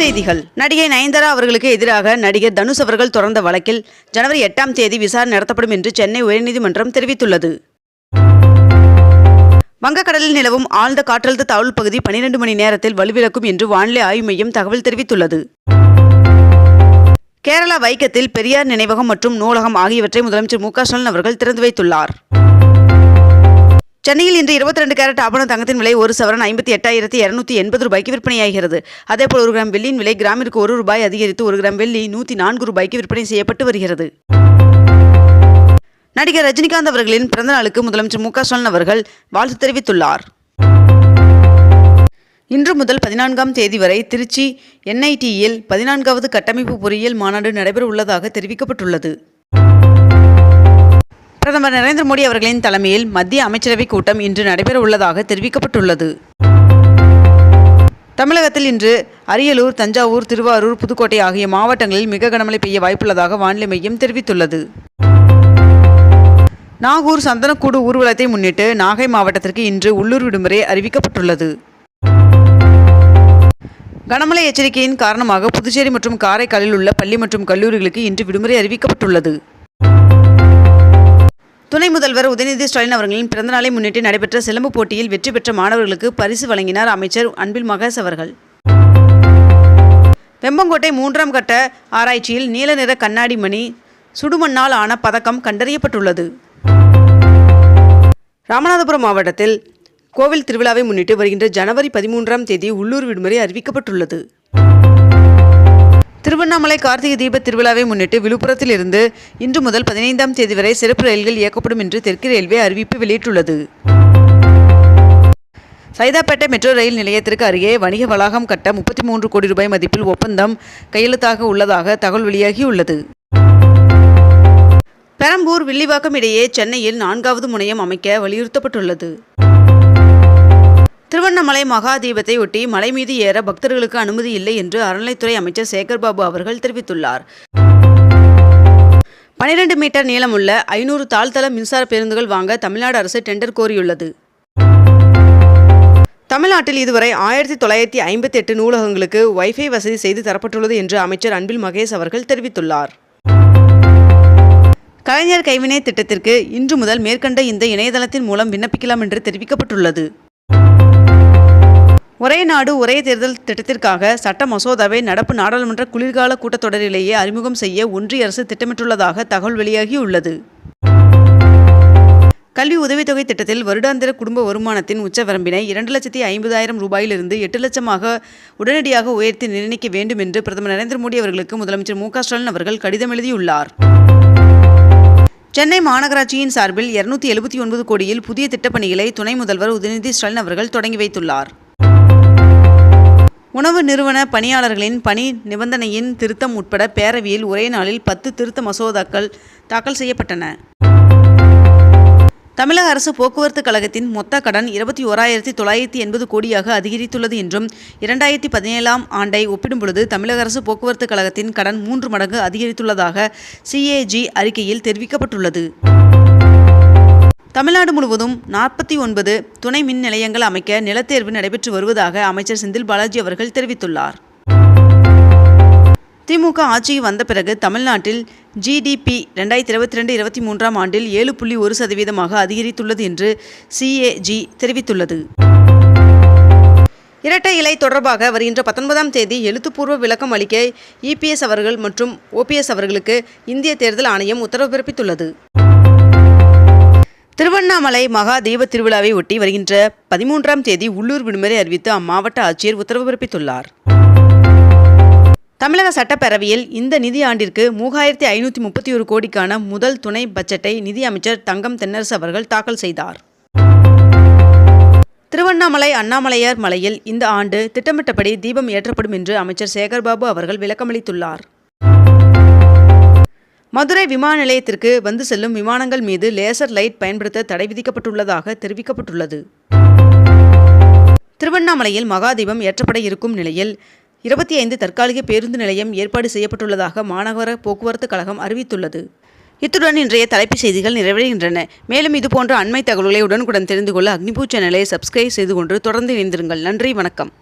செய்திகள். நடிகை நயன்தாரா அவர்களுக்கு எதிராக நடிகர் தனுஷ் அவர்கள் தொடர்ந்த வழக்கில் ஜனவரி எட்டாம் தேதி விசாரணை நடத்தப்படும் என்று சென்னை உயர்நீதிமன்றம் தெரிவித்துள்ளது. வங்கக்கடலில் நிலவும் ஆழ்ந்த காற்றழுத்த தாழ்வு பகுதி பனிரெண்டு மணி நேரத்தில் வலுவிழக்கும் என்று வானிலை ஆய்வு மையம் தகவல் தெரிவித்துள்ளது. கேரளா வைக்கத்தில் பெரியார் நினைவகம் மற்றும் நூலகம் ஆகியவற்றை முதலமைச்சர் மு க ஸ்டாலின் அவர்கள் திறந்து வைத்துள்ளார். சென்னையில் இன்று இருபத்தி ரெண்டு கேரட் ஆபண தங்கத்தின் விலை ஒரு சவரன் ஐம்பத்தி எட்டாயிரத்தி இருநூத்தி எண்பது ரூபாய்க்கு விற்பனையாகிறது. அதேபோல் ஒரு கிராம் வெள்ளியின் விலை கிராமிற்கு ஒரு ரூபாய் அதிகரித்து ஒரு கிராம் வெள்ளி நூற்றி நான்கு ரூபாய்க்கு விற்பனை செய்யப்பட்டு வருகிறது. நடிகர் ரஜினிகாந்த் அவர்களின் பிறந்த நாளுக்கு முதலமைச்சர் மு க ஸ்டாலின் அவர்கள் வாழ்த்து தெரிவித்துள்ளார். இன்று முதல் பதினான்காம் தேதி வரை திருச்சி என்ஐடியில் பதினான்காவது கட்டமைப்பு பொறியியல் மாநாடு நடைபெற உள்ளதாக தெரிவிக்கப்பட்டுள்ளது. பிரதமர் நரேந்திர மோடி அவர்களின் தலைமையில் மத்திய அமைச்சரவைக் கூட்டம் இன்று நடைபெற உள்ளதாக தெரிவிக்கப்பட்டுள்ளது. தமிழகத்தில் இன்று அரியலூர் தஞ்சாவூர் திருவாரூர் புதுக்கோட்டை ஆகிய மாவட்டங்களில் மிக கனமழை பெய்ய வாய்ப்புள்ளதாக வானிலை மையம் தெரிவித்துள்ளது. நாகூர் சந்தனக்கூடு ஊர்வலத்தை முன்னிட்டு நாகை மாவட்டத்திற்கு இன்று உள்ளூர் விடுமுறை அறிவிக்கப்பட்டுள்ளது. கனமழை எச்சரிக்கையின் காரணமாக புதுச்சேரி மற்றும் காரைக்காலில் உள்ள பள்ளி மற்றும் கல்லூரிகளுக்கு இன்று விடுமுறை அறிவிக்கப்பட்டுள்ளது. துணை முதல்வர் உதயநிதி ஸ்டாலின் அவர்களின் பிறந்தநாளை முன்னிட்டு நடைபெற்ற சிலம்பு போட்டியில் வெற்றி பெற்ற மாணவர்களுக்கு பரிசு வழங்கினார் அமைச்சர் அன்பில் மகேஷ் அவர்கள். வெம்பங்கோட்டை மூன்றாம் கட்ட ஆராய்ச்சியில் நீல நிற கண்ணாடி மணி சுடுமண்ணால் ஆன பதக்கம் கண்டறியப்பட்டுள்ளது. ராமநாதபுரம் மாவட்டத்தில் கோவில் திருவிழாவை முன்னிட்டு வருகின்ற ஜனவரி பதிமூன்றாம் தேதி உள்ளூர் விடுமுறை அறிவிக்கப்பட்டுள்ளது. திருவண்ணாமலை கார்த்திகை தீப திருவிழாவை முன்னிட்டு விழுப்புரத்தில் இருந்து இன்று முதல் பதினைந்தாம் தேதி வரை சிறப்பு ரயில்கள் இயக்கப்படும் என்று தெற்கு ரயில்வே அறிவிப்பு வெளியிட்டுள்ளது. சைதாப்பேட்டை மெட்ரோ ரயில் நிலையத்திற்கு அருகே வணிக வளாகம் கட்ட முப்பத்தி மூன்று கோடி ரூபாய் மதிப்பில் ஒப்பந்தம் கையெழுத்தாக உள்ளதாக தகவல் வெளியாகியுள்ளது. பெரம்பூர் வில்லிவாக்கம் இடையே சென்னையில் நான்காவது முனையம் அமைக்க வலியுறுத்தப்பட்டுள்ளது. திருவண்ணாமலை மகாதீபத்தையொட்டி ஒட்டி மலை மீது ஏற பக்தர்களுக்கு அனுமதி இல்லை என்று அறநிலைத்துறை அமைச்சர் சேகர்பாபு அவர்கள் தெரிவித்துள்ளார். பனிரெண்டு மீட்டர் நீளமுள்ள ஐநூறு தாழ்தள மின்சார பேருந்துகள் வாங்க தமிழ்நாடு அரசு டெண்டர் கோரியுள்ளது. தமிழ்நாட்டில் இதுவரை ஆயிரத்தி தொள்ளாயிரத்தி ஐம்பத்தி எட்டு நூலகங்களுக்கு வைஃபை வசதி செய்து தரப்பட்டுள்ளது என்று அமைச்சர் அன்பில் மகேஷ் அவர்கள் தெரிவித்துள்ளார். கலைஞர் கைவினை திட்டத்திற்கு இன்று முதல் மேற்கண்ட இந்த இணையதளத்தின் மூலம் விண்ணப்பிக்கலாம் என்று தெரிவிக்கப்பட்டுள்ளது. ஒரே நாடு ஒரே தேர்தல் திட்டத்திற்காக சட்ட மசோதாவை நடப்பு நாடாளுமன்ற குளிர்கால கூட்டத்தொடரிலேயே அறிமுகம் செய்ய ஒன்றிய அரசு திட்டமிட்டுள்ளதாக தகவல் வெளியாகியுள்ளது. கல்வி உதவித்தொகை திட்டத்தில் வருடாந்திர குடும்ப வருமானத்தின் உச்சவரம்பினை இரண்டு லட்சத்தி ஐம்பதாயிரம் ரூபாயிலிருந்து எட்டு லட்சமாக உடனடியாக உயர்த்தி நிர்ணயிக்க வேண்டும் என்று பிரதமர் நரேந்திர மோடி அவர்களுக்கு முதலமைச்சர் மு ஸ்டாலின் அவர்கள் கடிதம் எழுதியுள்ளார். சென்னை மாநகராட்சியின் சார்பில் இருநூத்தி எழுபத்தி ஒன்பது கோடியில் புதிய திட்டப்பணிகளை துணை முதல்வர் உதயநிதி ஸ்டாலின் அவர்கள் தொடங்கி வைத்துள்ளார். உணவு நிறுவன பணியாளர்களின் பணி நிபந்தனையின் திருத்தம் உட்பட பேரவையில் ஒரே நாளில் பத்து திருத்த மசோதாக்கள் தாக்கல் செய்யப்பட்டன. தமிழக அரசு போக்குவரத்து கழகத்தின் மொத்த கடன் இருபத்தி ஓராயிரத்தி தொள்ளாயிரத்தி எண்பது கோடியாக அதிகரித்துள்ளது என்றும் இரண்டாயிரத்தி பதினேழாம் ஆண்டை ஒப்பிடும்பொழுது தமிழக அரசு போக்குவரத்து கழகத்தின் கடன் மூன்று மடங்கு அதிகரித்துள்ளதாக சிஏஜி அறிக்கையில் தெரிவிக்கப்பட்டுள்ளது. தமிழ்நாடு முழுவதும் நாற்பத்தி ஒன்பது துணை மின் நிலையங்கள் அமைக்க நிலத்தேர்வு நடைபெற்று வருவதாக அமைச்சர் செந்தில் பாலாஜி அவர்கள் தெரிவித்துள்ளார். திமுக ஆட்சிக்கு வந்த பிறகு தமிழ்நாட்டில் ஜிடிபி ரெண்டாயிரத்தி இருபத்தி ரெண்டு இருபத்தி மூன்றாம் ஆண்டில் ஏழு புள்ளி ஒரு சதவீதமாக அதிகரித்துள்ளது என்று சிஏஜி தெரிவித்துள்ளது. இரட்டை இலை தொடர்பாக வருகின்ற பத்தொன்பதாம் தேதி எழுத்துப்பூர்வ விளக்கம் அளிக்க இபிஎஸ் அவர்கள் மற்றும் ஓபிஎஸ் அவர்களுக்கு இந்திய தேர்தல் ஆணையம் உத்தரவு பிறப்பித்துள்ளது. திருவண்ணாமலை மகா தெய்வ திருவிழாவை ஒட்டி வருகின்ற பதிமூன்றாம் தேதி உள்ளூர் விடுமுறை அறிவித்து அம்மாவட்ட ஆட்சியர் உத்தரவு பிறப்பித்துள்ளார். தமிழக சட்டப்பேரவையில் இந்த நிதி ஆண்டிற்கு மூவாயிரத்தி ஐநூற்றி முப்பத்தி ஒரு கோடிக்கான முதல் துணை பட்ஜெட்டை நிதி அமைச்சர் தங்கம் தென்னரசு அவர்கள் தாக்கல் செய்தார். திருவண்ணாமலை அண்ணாமலையார் மலையில் இந்த ஆண்டு திட்டமிட்டபடி தீபம் ஏற்றப்படும் என்று அமைச்சர் சேகர்பாபு அவர்கள் விளக்கமளித்துள்ளார். மதுரை விமான நிலையத்திற்கு வந்து செல்லும் விமானங்கள் மீது லேசர் லைட் பயன்படுத்த தடை விதிக்கப்பட்டுள்ளதாக தெரிவிக்கப்பட்டுள்ளது. திருவண்ணாமலையில் மகாதீபம் ஏற்றப்பட இருக்கும் நிலையில் இருபத்தி ஐந்து தற்காலிக பேருந்து நிலையம் ஏற்பாடு செய்யப்பட்டுள்ளதாக மாநகர போக்குவரத்து கழகம் அறிவித்துள்ளது. இத்துடன் இன்றைய தலைப்புச் செய்திகள் நிறைவடைகின்றன. மேலும் இதுபோன்ற அண்மை தகவல்களை உடனுக்குடன் தெரிந்து கொள்ள அக்னிபூ சேனலை சப்ஸ்கிரைப் செய்து கொண்டு தொடர்ந்து இணைந்திருங்கள். நன்றி வணக்கம்.